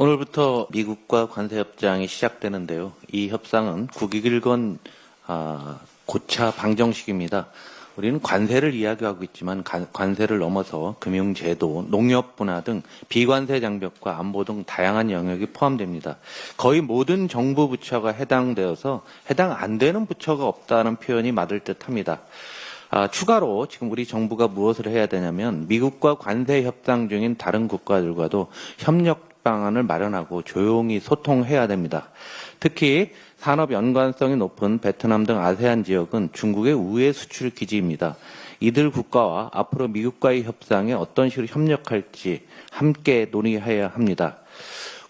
오늘부터 미국과 관세 협정이 시작되는데요. 이 협상은 국익을 건 아, 고차 방정식입니다. 우리는 관세를 이야기하고 있지만 관- 관세를 넘어서 금융제도, 농협 분야 등 비관세 장벽과 안보 등 다양한 영역이 포함됩니다. 거의 모든 정부 부처가 해당되어서 해당 안 되는 부처가 없다는 표현이 맞을 듯합니다. 아, 추가로 지금 우리 정부가 무엇을 해야 되냐면 미국과 관세 협상 중인 다른 국가들과도 협력 방안을 마련하고 조용히 소통해야 됩니다. 특히 산업 연관성이 높은 베트남 등 아세안 지역은 중국의 우회 수출 기지입니다. 이들 국가와 앞으로 미국과의 협상에 어떤 식으로 협력할지 함께 논의해야 합니다.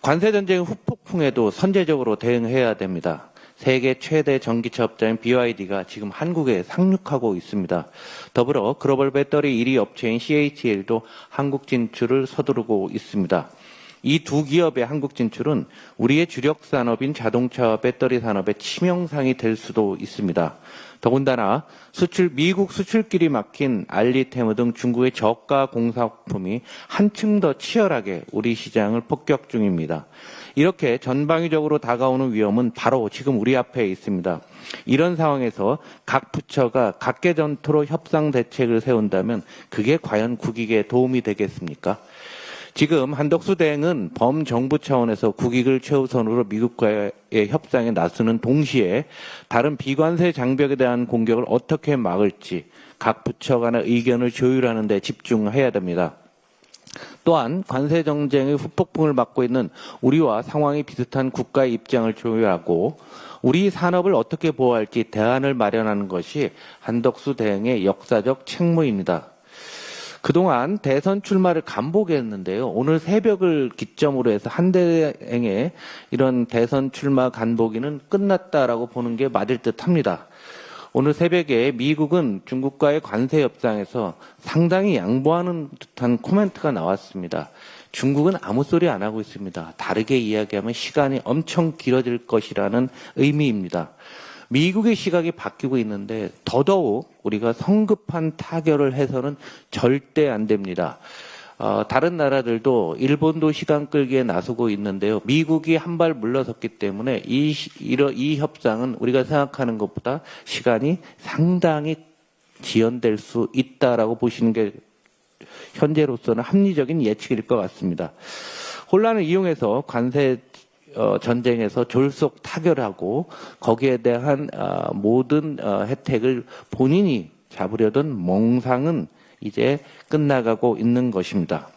관세 전쟁 후폭풍에도 선제적으로 대응해야 됩니다. 세계 최대 전기차 업자인 BYD가 지금 한국에 상륙하고 있습니다. 더불어 글로벌 배터리 1위 업체인 CATL도 한국 진출을 서두르고 있습니다. 이 두 기업의 한국 진출은 우리의 주력 산업인 자동차와 배터리 산업의 치명상이 될 수도 있습니다. 더군다나 수출 미국 수출길이 막힌 알리테무 등 중국의 저가 공사품이 한층 더 치열하게 우리 시장을 폭격 중입니다. 이렇게 전방위적으로 다가오는 위험은 바로 지금 우리 앞에 있습니다. 이런 상황에서 각 부처가 각계 전투로 협상 대책을 세운다면 그게 과연 국익에 도움이 되겠습니까? 지금 한덕수 대행은 범정부 차원에서 국익을 최우선으로 미국과의 협상에 나서는 동시에 다른 비관세 장벽에 대한 공격을 어떻게 막을지 각 부처 간의 의견을 조율하는 데 집중해야 됩니다. 또한 관세 정쟁의 후폭풍을 맞고 있는 우리와 상황이 비슷한 국가의 입장을 조율하고 우리 산업을 어떻게 보호할지 대안을 마련하는 것이 한덕수 대행의 역사적 책무입니다. 그동안 대선 출마를 간복했는데요. 오늘 새벽을 기점으로 해서 한 대행의 이런 대선 출마 간보기는 끝났다라고 보는 게 맞을 듯 합니다. 오늘 새벽에 미국은 중국과의 관세 협상에서 상당히 양보하는 듯한 코멘트가 나왔습니다. 중국은 아무 소리 안 하고 있습니다. 다르게 이야기하면 시간이 엄청 길어질 것이라는 의미입니다. 미국의 시각이 바뀌고 있는데 더더욱 우리가 성급한 타결을 해서는 절대 안 됩니다. 어, 다른 나라들도 일본도 시간 끌기에 나서고 있는데요. 미국이 한 발 물러섰기 때문에 이, 시- 이러- 이 협상은 우리가 생각하는 것보다 시간이 상당히 지연될 수 있다라고 보시는 게 현재로서는 합리적인 예측일 것 같습니다. 혼란을 이용해서 관세 어, 전쟁에서 졸속 타결하고 거기에 대한 어, 모든 어, 혜택을 본인이 잡으려던 몽상은 이제 끝나가고 있는 것입니다.